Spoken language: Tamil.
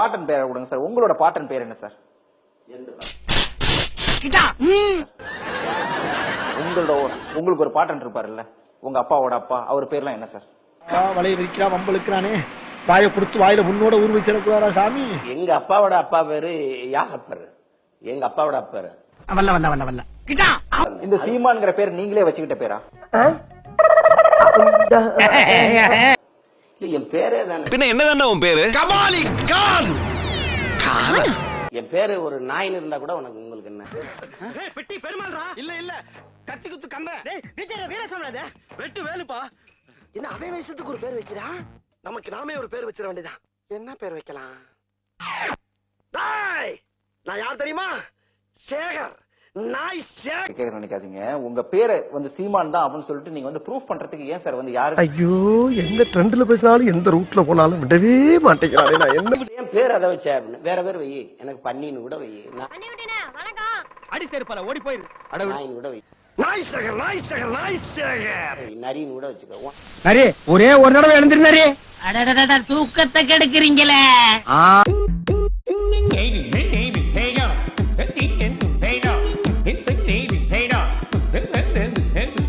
பாட்டன் பேரை கொடுங்க சார். உங்களோட பாட்டன் பேர் என்ன சார்? உங்களோட உங்களுக்கு ஒரு பாட்டன் இருப்பாருல்ல. உங்க அப்பாவோட அப்பா அவர் பேர்லாம் என்ன சார்? வலைய விரிக்கிறான் வம்பளுக்கிறானே வாயை கொடுத்து வாயில முன்னோட ஊர் வச்சிடக்கூடாதா சாமி? எங்க அப்பாவோட அப்பா பேரு யாகப்பர். எங்க அப்பாவோட அப்பாரு வல்ல வல்ல வல்ல வல்ல. இந்த சீமான்ங்கிற பேர் நீங்களே வச்சுக்கிட்ட பேரா? என் பேரே தானே. பின்ன என்னதான்டா உன் பேரு? கபாலி கான். என் பேரு ஒரு நாயின் இருந்தா கூட உனக்கு உங்களுக்கு என்ன? பெட்டி பெருமாள்ரா. இல்ல இல்ல. கத்தி குத்து கந்த. வீர சொன்னதே வெட்டு வேலுப்பா. என்ன அவன் வயசுக்கு ஒரு பேர் வைக்கிறா? நமக்கு நாமே ஒரு பேர் வச்சிட வேண்டியதான் என்ன பேர் வைக்கலாம்? டேய் நான் யார் தெரியுமா? சேகர். நாய் கேட்க நினைக்காதீங்க. உங்க பேரை வந்து சீமான் தான் அப்படின்னு சொல்லிட்டு நீங்க வந்து ப்ரூஃப் பண்றதுக்கு ஏன் சார் வந்து யாரு? ஐயோ எந்த ட்ரெண்ட்ல பேசினாலும் எந்த ரூட்ல போனாலும் விடவே மாட்டேங்கிறானே நான். என்ன என் பேர் அதை வச்ச வேற பேர் வை. எனக்கு பன்னின்னு கூட வை. அடி சேர்ப்பால ஓடி போயிரு. நாயின் கூட வை. நாய் சேகர் நாய் சேகர் நாய் சேகர் நரின்னு கூட வச்சுக்கோ. நரி ஒரே ஒரு தடவை எழுந்திரு நரி. அடடடட தூக்கத்தை கெடுக்குறீங்களே. and